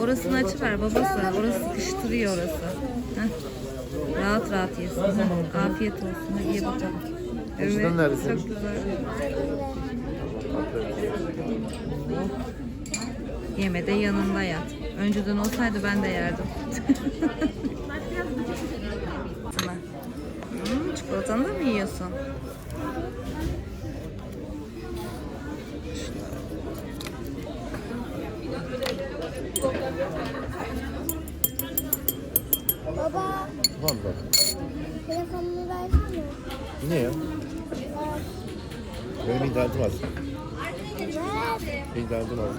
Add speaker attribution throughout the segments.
Speaker 1: Orasını açıver babası. Orası sıkıştırıyor orası. Heh. Rahat rahat yesin. Heh. Afiyet olsun. Hadi ye bakalım. Evet. Çok güzel. Yeme de yanında yat. Önceden olsaydı ben de yerdim. hmm, çikolatanı da mı yiyorsun?
Speaker 2: Baba
Speaker 3: Tamam bak.
Speaker 2: telefonumu versene.
Speaker 3: Ne ya? Benim internetim az. İnternetim az.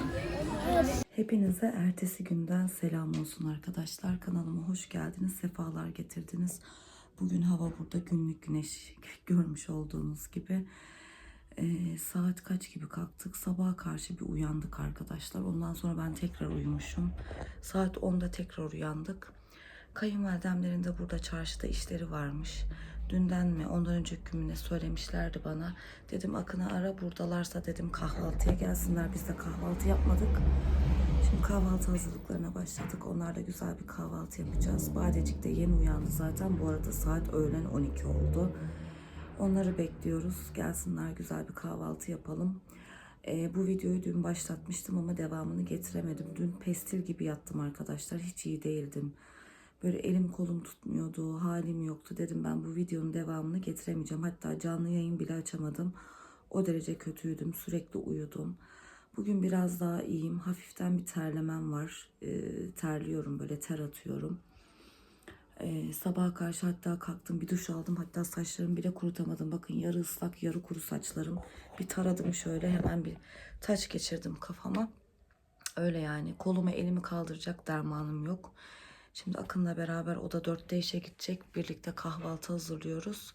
Speaker 1: Hepinize ertesi günden selam olsun arkadaşlar. Kanalıma hoş geldiniz, sefalar getirdiniz. Bugün hava burada günlük güneş görmüş olduğunuz gibi. Ee, saat kaç gibi kalktık? Sabaha karşı bir uyandık arkadaşlar. Ondan sonra ben tekrar uyumuşum. Saat 10'da tekrar uyandık. Kayınvalidemlerin de burada çarşıda işleri varmış. Dünden mi ondan önceki gün söylemişlerdi bana. Dedim Akın'ı ara buradalarsa dedim kahvaltıya gelsinler. Biz de kahvaltı yapmadık. Şimdi kahvaltı hazırlıklarına başladık. Onlarla güzel bir kahvaltı yapacağız. Badecik de yeni uyandı zaten. Bu arada saat öğlen 12 oldu. Onları bekliyoruz. Gelsinler güzel bir kahvaltı yapalım. Ee, bu videoyu dün başlatmıştım ama devamını getiremedim. Dün pestil gibi yattım arkadaşlar. Hiç iyi değildim. Böyle elim kolum tutmuyordu, halim yoktu. Dedim ben bu videonun devamını getiremeyeceğim. Hatta canlı yayın bile açamadım. O derece kötüydüm. Sürekli uyudum. Bugün biraz daha iyiyim. Hafiften bir terlemem var. Ee, terliyorum böyle ter atıyorum. Ee, sabaha karşı hatta kalktım bir duş aldım. Hatta saçlarımı bile kurutamadım. Bakın yarı ıslak yarı kuru saçlarım. Bir taradım şöyle hemen bir taç geçirdim kafama. Öyle yani koluma elimi kaldıracak dermanım yok. Şimdi Akın'la beraber o da dörtte işe gidecek. Birlikte kahvaltı hazırlıyoruz.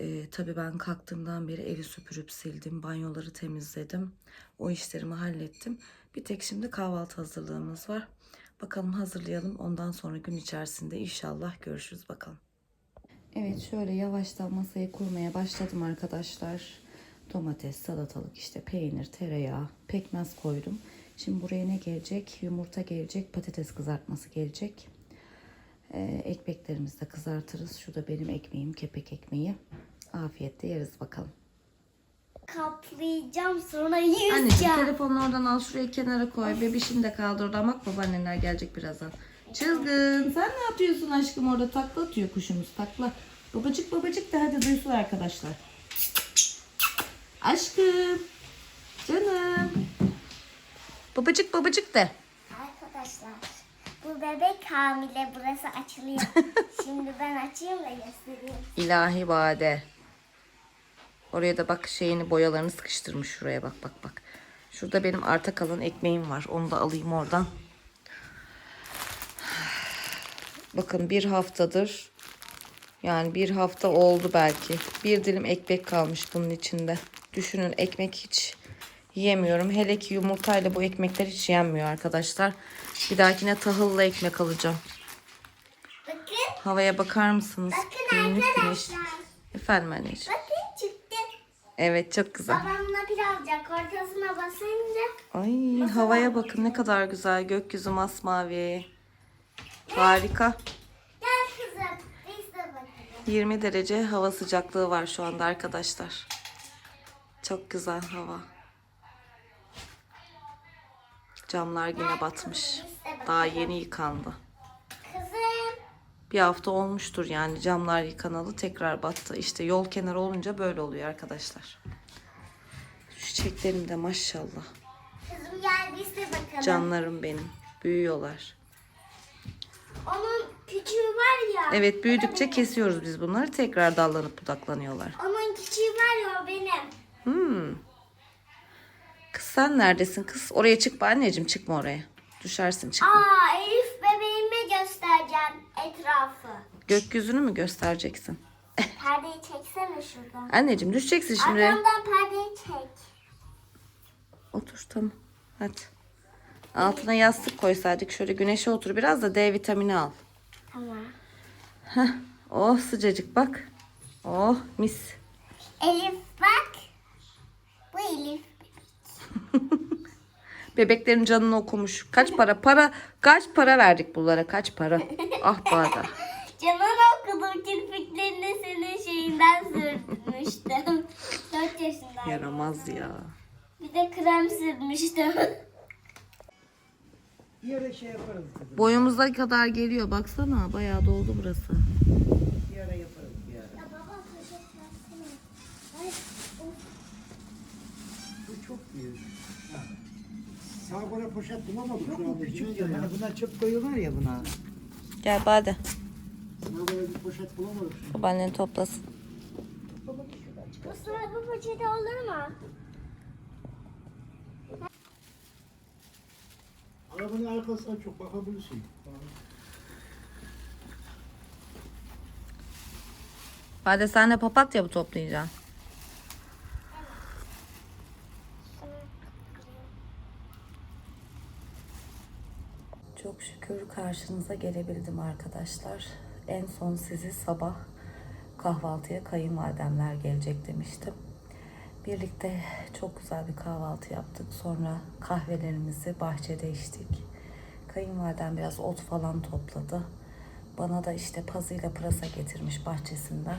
Speaker 1: Ee, tabii ben kalktığımdan beri evi süpürüp sildim. Banyoları temizledim. O işlerimi hallettim. Bir tek şimdi kahvaltı hazırlığımız var. Bakalım hazırlayalım. Ondan sonra gün içerisinde inşallah görüşürüz bakalım. Evet şöyle yavaştan masayı kurmaya başladım arkadaşlar. Domates, salatalık, işte peynir, tereyağı, pekmez koydum. Şimdi buraya ne gelecek? Yumurta gelecek, patates kızartması gelecek. Ee, ekmeklerimizi de kızartırız. Şu da benim ekmeğim, kepek ekmeği. Afiyetle yeriz bakalım.
Speaker 2: Kaplayacağım sonra
Speaker 1: Anneciğim
Speaker 2: yiyeceğim.
Speaker 1: telefonunu oradan al şuraya kenara koy. Bebişini de kaldır oradan bak babaannenler gelecek birazdan. Çılgın sen ne yapıyorsun aşkım orada takla atıyor kuşumuz takla. Babacık babacık da hadi duysun arkadaşlar. Aşkım. Canım. Babacık babacık de.
Speaker 2: Arkadaşlar bu bebek hamile burası açılıyor. Şimdi ben açayım da göstereyim.
Speaker 1: İlahi Bade. Oraya da bak şeyini boyalarını sıkıştırmış şuraya bak bak bak. Şurada benim arta kalan ekmeğim var. Onu da alayım oradan. Bakın bir haftadır yani bir hafta oldu belki. Bir dilim ekmek kalmış bunun içinde. Düşünün ekmek hiç yiyemiyorum. Hele ki yumurtayla bu ekmekler hiç yenmiyor arkadaşlar. Bir dahakine tahıllı ekmek alacağım.
Speaker 2: Bakın.
Speaker 1: Havaya bakar mısınız?
Speaker 2: Bakın
Speaker 1: Günlük güneş.
Speaker 2: arkadaşlar.
Speaker 1: Efendim anneciğim.
Speaker 2: Bakın çıktı.
Speaker 1: Evet çok güzel.
Speaker 2: Babamla birazcık ortasına basınca
Speaker 1: Ay havaya bakın ne kadar güzel. Gökyüzü masmavi. Harika.
Speaker 2: gel kızım biz de bakalım.
Speaker 1: 20 derece hava sıcaklığı var şu anda arkadaşlar. Çok güzel hava. Camlar yine batmış. Daha yeni yıkandı.
Speaker 2: Kızım.
Speaker 1: Bir hafta olmuştur yani camlar yıkanalı tekrar battı. İşte yol kenarı olunca böyle oluyor arkadaşlar. Şu çiçeklerim de maşallah.
Speaker 2: Kızım gel biz de bakalım.
Speaker 1: Canlarım benim. Büyüyorlar.
Speaker 2: Onun küçüğü var ya.
Speaker 1: Evet büyüdükçe kesiyoruz biz bunları. Tekrar dallanıp budaklanıyorlar.
Speaker 2: Onun küçüğü var ya o benim.
Speaker 1: Hmm. Kız sen neredesin kız? Oraya çıkma anneciğim çıkma oraya. Düşersin çıkma.
Speaker 2: Aa Elif bebeğime göstereceğim etrafı.
Speaker 1: Gökyüzünü mü göstereceksin?
Speaker 2: Perdeyi çeksene şuradan.
Speaker 1: Anneciğim düşeceksin şimdi.
Speaker 2: Arkamdan perdeyi çek.
Speaker 1: Otur tamam. Hadi. Altına yastık koysaydık şöyle güneşe otur biraz da D vitamini al.
Speaker 2: Tamam.
Speaker 1: Oh sıcacık bak. Oh mis.
Speaker 2: Elif bak. Bu Elif.
Speaker 1: Bebeklerin canını okumuş. Kaç para? Para kaç para verdik bunlara? Kaç para? Ah Bada.
Speaker 2: Canını okudum kirpiklerini senin şeyinden sürmüştüm. 4 yaşındaydım.
Speaker 1: Yaramaz ya.
Speaker 2: Bir de krem sürmüştüm.
Speaker 3: Bir ara şey yaparız.
Speaker 1: Boyumuza kadar geliyor. Baksana bayağı doldu burası.
Speaker 3: Bir ara yaparız bir ara.
Speaker 2: baba poşet versene. Ay,
Speaker 3: Bu çok büyük. Ha. Sağ kola poşet bulamadık şu anda. Küçük ya. Bunlar çöp koyuyorlar ya buna.
Speaker 1: Gel Bade.
Speaker 3: Sağ kola bir poşet an.
Speaker 1: Babaannen toplasın.
Speaker 2: Mustafa bu poşeti olur mu?
Speaker 3: Arabanın arkasına çok bakabilirsin.
Speaker 1: Bade sen de papatya mı toplayacaksın? Çok şükür karşınıza gelebildim arkadaşlar. En son sizi sabah kahvaltıya kayınvalidemler gelecek demiştim. Birlikte çok güzel bir kahvaltı yaptık. Sonra kahvelerimizi bahçede içtik. Kayınvalidem biraz ot falan topladı. Bana da işte pazıyla pırasa getirmiş bahçesinden.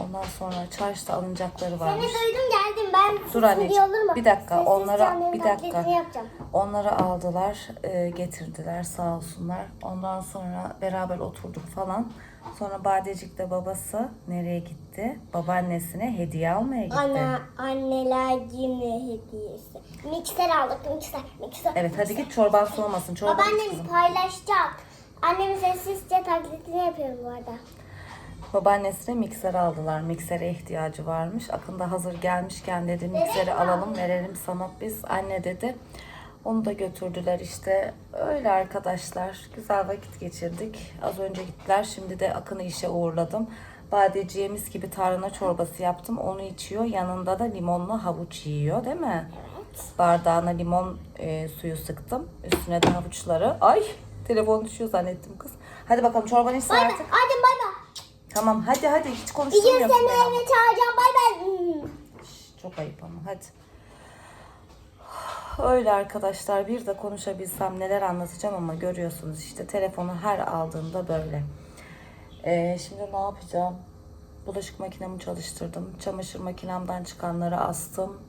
Speaker 1: Ondan sonra çarşıda alınacakları
Speaker 2: Seni
Speaker 1: varmış.
Speaker 2: duydum geldim ben.
Speaker 1: Dur anneciğim, bir dakika, onlara- bir dakika. Onları aldılar, e, getirdiler sağ olsunlar. Ondan sonra beraber oturduk falan. Sonra Badecik'te babası nereye gitti? Babaannesine hediye almaya gitti.
Speaker 2: Ana, anneler günü hediyesi. Mikser aldık, mikser, mikser.
Speaker 1: Evet hadi git çorban soğumasın. Çorba
Speaker 2: Babaannem paylaşacak. Annem sessizce taklidini yapıyorum bu arada.
Speaker 1: Babaannesine mikser aldılar. Miksere ihtiyacı varmış. Akın da hazır gelmişken dedi mikseri alalım verelim sana biz. Anne dedi. Onu da götürdüler işte. Öyle arkadaşlar. Güzel vakit geçirdik. Az önce gittiler. Şimdi de Akın'ı işe uğurladım. Badeciğimiz gibi tarhana çorbası yaptım. Onu içiyor. Yanında da limonlu havuç yiyor değil mi? Bardağına limon e, suyu sıktım. Üstüne de havuçları. Ay telefon düşüyor zannettim kız. Hadi bakalım çorbanı içsin artık.
Speaker 2: Hadi bay bay.
Speaker 1: Tamam hadi hadi hiç
Speaker 2: Bir gün
Speaker 1: konuşturmuyorsun
Speaker 2: seni
Speaker 1: beni ama.
Speaker 2: eve çağıracağım. Bay bay. Hmm.
Speaker 1: Çok ayıp ama hadi. Öyle arkadaşlar bir de konuşabilsem neler anlatacağım ama görüyorsunuz işte telefonu her aldığımda böyle. Ee, şimdi ne yapacağım? Bulaşık makinemi çalıştırdım. Çamaşır makinemden çıkanları astım.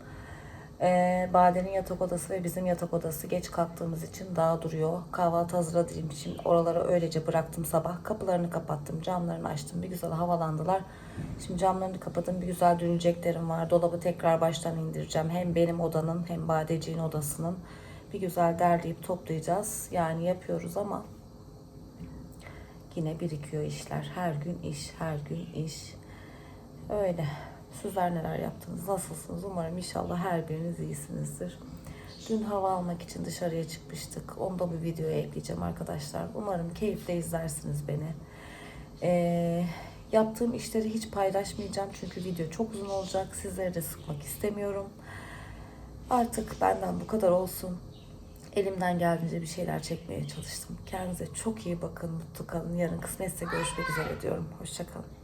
Speaker 1: Ee, Bade'nin yatak odası ve bizim yatak odası geç kalktığımız için daha duruyor. Kahvaltı hazırladığım için oraları öylece bıraktım sabah. Kapılarını kapattım, camlarını açtım. Bir güzel havalandılar. Şimdi camlarını kapadım. Bir güzel dürüleceklerim var. Dolabı tekrar baştan indireceğim. Hem benim odanın hem Badeciğin odasının. Bir güzel derleyip toplayacağız. Yani yapıyoruz ama yine birikiyor işler. Her gün iş, her gün iş. Öyle. Sizler neler yaptınız? Nasılsınız? Umarım inşallah her biriniz iyisinizdir. Dün hava almak için dışarıya çıkmıştık. Onu da bu videoya ekleyeceğim arkadaşlar. Umarım keyifle izlersiniz beni. Ee, yaptığım işleri hiç paylaşmayacağım. Çünkü video çok uzun olacak. Sizleri de sıkmak istemiyorum. Artık benden bu kadar olsun. Elimden geldiğince bir şeyler çekmeye çalıştım. Kendinize çok iyi bakın. Mutlu kalın. Yarın kısmetse görüşmek üzere diyorum. Hoşçakalın.